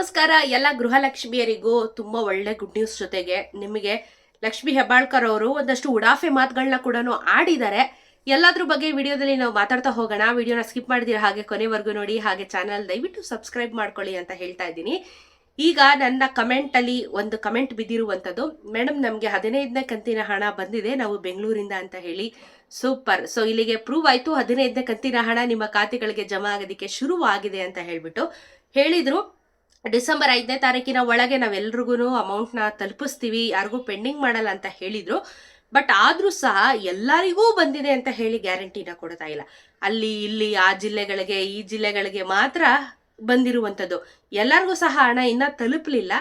ನಮಸ್ಕಾರ, ಎಲ್ಲ ಗೃಹಲಕ್ಷ್ಮಿಯರಿಗೂ ತುಂಬ ಒಳ್ಳೆ ಗುಡ್ ನ್ಯೂಸ್ ಜೊತೆಗೆ. ನಿಮಗೆ ಲಕ್ಷ್ಮಿ ಹೆಬ್ಬಾಳ್ಕರ್ ಅವರು ಒಂದಷ್ಟು ಉಡಾಫೆ ಮಾತುಗಳನ್ನ ಕೂಡ ಆಡಿದ್ದಾರೆ. ಎಲ್ಲಾದ್ರ ಬಗ್ಗೆ ವಿಡಿಯೋದಲ್ಲಿ ನಾವು ಮಾತಾಡ್ತಾ ಹೋಗೋಣ. ವಿಡಿಯೋನ ಸ್ಕಿಪ್ ಮಾಡಿದಿರ ಹಾಗೆ ಕೊನೆವರೆಗೂ ನೋಡಿ, ಹಾಗೆ ಚಾನಲ್ ದಯವಿಟ್ಟು ಸಬ್ಸ್ಕ್ರೈಬ್ ಮಾಡ್ಕೊಳ್ಳಿ ಅಂತ ಹೇಳ್ತಾ ಇದ್ದೀನಿ. ಈಗ ನನ್ನ ಕಮೆಂಟ್ ಅಲ್ಲಿ ಒಂದು ಕಮೆಂಟ್ ಬಿದ್ದಿರುವಂತದ್ದು ಮೇಡಮ್ ನಮಗೆ ಹದಿನೈದನೇ ಕಂತಿನ ಹಣ ಬಂದಿದೆ. ನಾವು ಬೆಂಗಳೂರಿಂದ ಅಂತ ಹೇಳಿ. ಸೂಪರ್ ಸೊ ಇಲ್ಲಿಗೆ ಪ್ರೂವ್ ಆಯ್ತು. ಹದಿನೈದನೇ ಕಂತಿನ ಹಣ ನಿಮ್ಮ ಖಾತೆಗಳಿಗೆ ಜಮಾ ಆಗೋದಕ್ಕೆ ಶುರುವಾಗಿದೆ ಅಂತ ಹೇಳಿಬಿಟ್ಟು ಹೇಳಿದ್ರು. ಡಿಸೆಂಬರ್ ಐದನೇ ತಾರೀಕಿನ ಒಳಗೆ ನಾವೆಲ್ರಿಗೂ ಅಮೌಂಟ್ನ ತಲುಪಿಸ್ತೀವಿ, ಯಾರಿಗೂ ಪೆಂಡಿಂಗ್ ಮಾಡಲ್ಲ ಅಂತ ಹೇಳಿದರು. ಬಟ್ ಆದರೂ ಸಹ ಎಲ್ಲರಿಗೂ ಬಂದಿದೆ ಅಂತ ಹೇಳಿ ಗ್ಯಾರಂಟಿನ ಕೊಡ್ತಾ ಇಲ್ಲ. ಅಲ್ಲಿ, ಇಲ್ಲಿ, ಆ ಜಿಲ್ಲೆಗಳಿಗೆ, ಈ ಜಿಲ್ಲೆಗಳಿಗೆ ಮಾತ್ರ ಬಂದಿರುವಂಥದ್ದು. ಎಲ್ಲರಿಗೂ ಸಹ ಹಣ ಇನ್ನೂ ತಲುಪಲಿಲ್ಲ.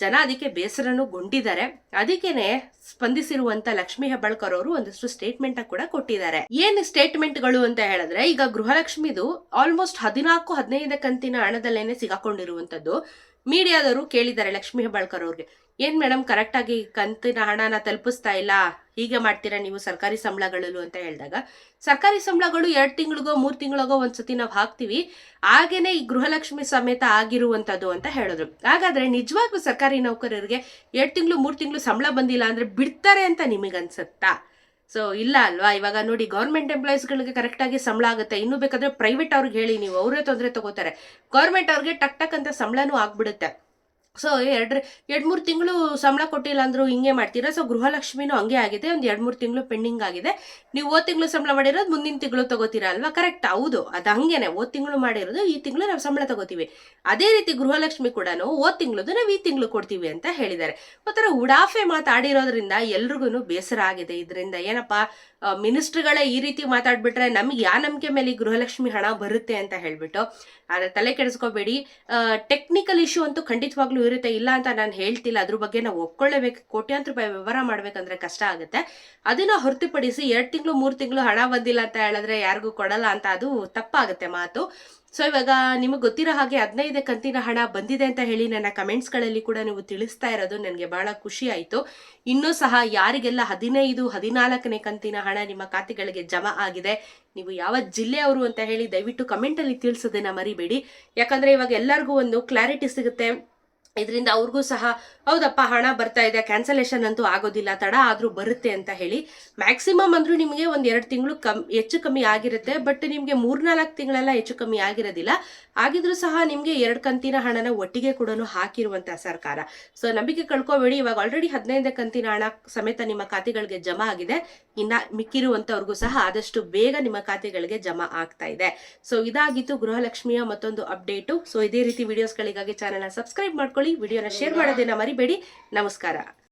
ಜನ ಅದಕ್ಕೆ ಬೇಸರನು ಗೊಂಡಿದ್ದಾರೆ. ಅದಕ್ಕೇನೆ ಸ್ಪಂದಿಸಿರುವಂತ ಲಕ್ಷ್ಮಿ ಹೆಬ್ಬಾಳ್ಕರ್ ಅವರು ಒಂದಷ್ಟು ಸ್ಟೇಟ್ಮೆಂಟ್ ಕೂಡ ಕೊಟ್ಟಿದ್ದಾರೆ. ಏನ್ ಸ್ಟೇಟ್ಮೆಂಟ್ಗಳು ಅಂತ ಹೇಳಿದ್ರೆ, ಈಗ ಗೃಹಲಕ್ಷ್ಮಿದು ಆಲ್ಮೋಸ್ಟ್ ಹದಿನಾಲ್ಕು ಹದಿನೈದು ಕಂತಿನ ಹಣದಲ್ಲೇನೆ ಸಿಗಾಕೊಂಡಿರುವಂತದ್ದು. ಮೀಡಿಯಾದವರು ಕೇಳಿದ್ದಾರೆ ಲಕ್ಷ್ಮಿ ಹೆಬ್ಬಾಳ್ಕರ್ ಅವ್ರಿಗೆ. ಏನ್ ಮೇಡಮ್ ಕರೆಕ್ಟಾಗಿ ಕಂತಿನ ಹಣನ ತಲುಪಿಸ್ತಾ ಇಲ್ಲ, ಹೀಗೆ ಮಾಡ್ತೀರಾ ನೀವು ಸರ್ಕಾರಿ ಸಂಬಳಗಳಲ್ಲೂ ಅಂತ ಹೇಳಿದಾಗ. ಸರ್ಕಾರಿ ಸಂಬಳಗಳು ಎರಡು ತಿಂಗಳಿಗೋ, ಮೂರು ತಿಂಗಳಿಗೋ ಒಂದ್ಸತಿ ನಾವು ಹಾಕ್ತಿವಿ. ಹಾಗೇನೆ ಈ ಗೃಹಲಕ್ಷ್ಮಿ ಸಮೇತ ಆಗಿರುವಂಥದ್ದು ಅಂತ ಹೇಳಿದ್ರು. ಹಾಗಾದ್ರೆ ನಿಜವಾಗ್ಲೂ ಸರ್ಕಾರಿ ನೌಕರರಿಗೆ ಎರಡು ತಿಂಗಳು, ಮೂರು ತಿಂಗಳು ಸಂಬಳ ಬಂದಿಲ್ಲ ಅಂದ್ರೆ ಬಿಡ್ತಾರೆ ಅಂತ ನಿಮಗನ್ಸತ್ತಾ? ಸೊ ಇಲ್ಲ ಅಲ್ವಾ? ಇವಾಗ ನೋಡಿ ಗೌರ್ಮೆಂಟ್ ಎಂಪ್ಲಾಯೀಸ್ಗಳಿಗೆ ಕರೆಕ್ಟಾಗಿ ಸಂಬಳ ಆಗುತ್ತೆ. ಇನ್ನು ಬೇಕಾದ್ರೆ ಪ್ರೈವೇಟ್ ಅವ್ರಿಗೆ ಹೇಳಿ ನೀವು. ಅವರೇ ತೊಂದರೆ ತಗೋತಾರೆ. ಗೌರ್ಮೆಂಟ್ ಅವ್ರಿಗೆ ಟಕ್ ಟಕ್ ಅಂತ ಸಂಬಳನೂ ಆಗ್ಬಿಡುತ್ತೆ. ಸೊ ಎರಡು ಎರಡು ಮೂರು ತಿಂಗಳು ಸಂಬಳ ಕೊಟ್ಟಿಲ್ಲ ಅಂದ್ರು ಹಿಂಗೆ ಮಾಡ್ತೀರಾ? ಸೊ ಗೃಹಲಕ್ಷ್ಮಿನೂ ಹಂಗೆ ಆಗಿದೆ. ಒಂದು ಎರಡು ಮೂರು ತಿಂಗಳು ಪೆಂಡಿಂಗ್ ಆಗಿದೆ. ನೀವು ಓದ್ ತಿಂಗಳು ಸಂಬಳ ಮಾಡಿರೋದು ಮುಂದಿನ ತಿಂಗಳು ತಗೋತೀರಾ ಅಲ್ವಾ? ಕರೆಕ್ಟ್ ಹೌದು. ಅದು ಹಂಗೇನೆ. ಓದ್ ತಿಂಗಳು ಮಾಡಿರೋದು, ಈ ತಿಂಗಳು ನಾವು ಸಂಬಳ ತಗೋತೀವಿ. ಅದೇ ರೀತಿ ಗೃಹಲಕ್ಷ್ಮಿ ಕೂಡ ಓದ್ ತಿಂಗಳದು ನಾವು ಈ ತಿಂಗಳು ಕೊಡ್ತೀವಿ ಅಂತ ಹೇಳಿದ್ದಾರೆ. ಒಂಥರ ಉಡಾಫೆ ಮಾತಾಡಿರೋದ್ರಿಂದ ಎಲ್ರಿಗೂ ಬೇಸರ ಆಗಿದೆ ಇದರಿಂದ. ಏನಪ್ಪಾ? ಮಿನಿಸ್ಟ್ರಿಗಳೇ ಈ ರೀತಿ ಮಾತಾಡ್ಬಿಟ್ರೆ ನಮ್ಗೆ ಯಾವ ನಂಬಿಕೆ ಮೇಲೆ ಈ ಗೃಹಲಕ್ಷ್ಮಿ ಹಣ ಬರುತ್ತೆ ಅಂತ ಹೇಳ್ಬಿಟ್ಟು, ಆದರೆ ತಲೆ ಕೆಡಿಸ್ಕೋಬೇಡಿ. ಟೆಕ್ನಿಕಲ್ ಇಶ್ಯೂ ಅಂತೂ ಖಂಡಿತವಾಗ್ಲೂ ಇರುತ್ತೆ. ಇಲ್ಲ ಅಂತ ನಾನು ಹೇಳ್ತಿಲ್ಲ. ಅದ್ರ ಬಗ್ಗೆ ನಾವು ಒಪ್ಕೊಳ್ಳೇಬೇಕು. ಕೋಟ್ಯಾಂತರ ರೂಪಾಯಿ ವ್ಯವಹಾರ ಮಾಡ್ಬೇಕಂದ್ರೆ ಕಷ್ಟ ಆಗುತ್ತೆ. ಅದನ್ನ ಹೊರತುಪಡಿಸಿ ಎರಡು ತಿಂಗಳು, ಮೂರು ತಿಂಗಳು ಹಣ ಬಂದಿಲ್ಲ ಅಂತ ಹೇಳಿದ್ರೆ ಯಾರಿಗೂ ಕೊಡಲ್ಲ ಅಂತ ಅದು ತಪ್ಪಾಗುತ್ತೆ ಮಾತು. ಸೊ ಇವಾಗ ನಿಮಗೆ ಗೊತ್ತಿರೋ ಹಾಗೆ ಹದಿನೈದು ಕಂತಿನ ಹಣ ಬಂದಿದೆ ಅಂತ ಹೇಳಿ ನನ್ನ ಕಮೆಂಟ್ಸ್ಗಳಲ್ಲಿ ಕೂಡ ನೀವು ತಿಳಿಸ್ತಾ ಇರೋದು ನನಗೆ ಬಹಳ ಖುಷಿ ಆಯಿತು. ಇನ್ನೂ ಸಹ ಯಾರಿಗೆಲ್ಲ ಹದಿನೈದು, ಹದಿನಾಲ್ಕನೇ ಕಂತಿನ ಹಣ ನಿಮ್ಮ ಖಾತೆಗಳಿಗೆ ಜಮಾ ಆಗಿದೆ, ನೀವು ಯಾವ ಜಿಲ್ಲೆಯವರು ಅಂತ ಹೇಳಿ ದಯವಿಟ್ಟು ಕಮೆಂಟಲ್ಲಿ ತಿಳಿಸೋದನ್ನ ಮರಿಬೇಡಿ. ಯಾಕಂದ್ರೆ ಇವಾಗ ಎಲ್ಲರಿಗೂ ಒಂದು ಕ್ಲಾರಿಟಿ ಸಿಗುತ್ತೆ. ಇದರಿಂದ ಅವ್ರಿಗೂ ಸಹ, ಹೌದಪ್ಪ ಹಣ ಬರ್ತಾ ಇದೆ ಕ್ಯಾನ್ಸಲೇಷನ್ ಅಂತೂ ಆಗೋದಿಲ್ಲ, ತಡ ಆದರೂ ಬರುತ್ತೆ ಅಂತ ಹೇಳಿ. ಮ್ಯಾಕ್ಸಿಮಮ್ ಅಂದರೂ ನಿಮಗೆ ಒಂದು ಎರಡು ತಿಂಗಳು ಕಮ್, ಹೆಚ್ಚು ಕಮ್ಮಿ ಆಗಿರುತ್ತೆ ಬಟ್ ನಿಮಗೆ ಮೂರ್ನಾಲ್ಕು ತಿಂಗಳೆಲ್ಲ ಹೆಚ್ಚು ಕಮ್ಮಿ ಆಗಿರೋದಿಲ್ಲ. ಆಗಿದ್ರೂ ಸಹ ನಿಮಗೆ ಎರಡು ಕಂತಿನ ಹಣನ ಒಟ್ಟಿಗೆ ಕೂಡ ಹಾಕಿರುವಂಥ ಸರ್ಕಾರ. ಸೊ ನಂಬಿಕೆ ಕಳ್ಕೊಬೇಡಿ, ಇವಾಗ ಆಲ್ರೆಡಿ ಹದಿನೈದು ಕಂತಿನ ಹಣ ಸಮೇತ ನಿಮ್ಮ ಖಾತೆಗಳಿಗೆ ಜಮಾ ಆಗಿದೆ. ಇನ್ನ ಮಿಕ್ಕಿರುವಂಥವ್ರಿಗೂ ಸಹ ಆದಷ್ಟು ಬೇಗ ನಿಮ್ಮ ಖಾತೆಗಳಿಗೆ ಜಮಾ ಆಗ್ತಾ ಇದೆ. ಸೊ ಇದಾಗಿತ್ತು ಗೃಹಲಕ್ಷ್ಮಿಯ ಮತ್ತೊಂದು ಅಪ್ಡೇಟು. ಸೊ ಇದೇ ರೀತಿ ವಿಡಿಯೋಸ್ಗಳಿಗಾಗಿ ಚಾನಲ್ನ ಸಬ್ಸ್ಕ್ರೈಬ್ ಮಾಡ್ಕೊಳ್ಳಿ. ವಿಡಿಯೋನ ಶೇರ್ ಮಾಡೋದನ್ನ ಮರಿಬೇಡಿ. ನಮಸ್ಕಾರ.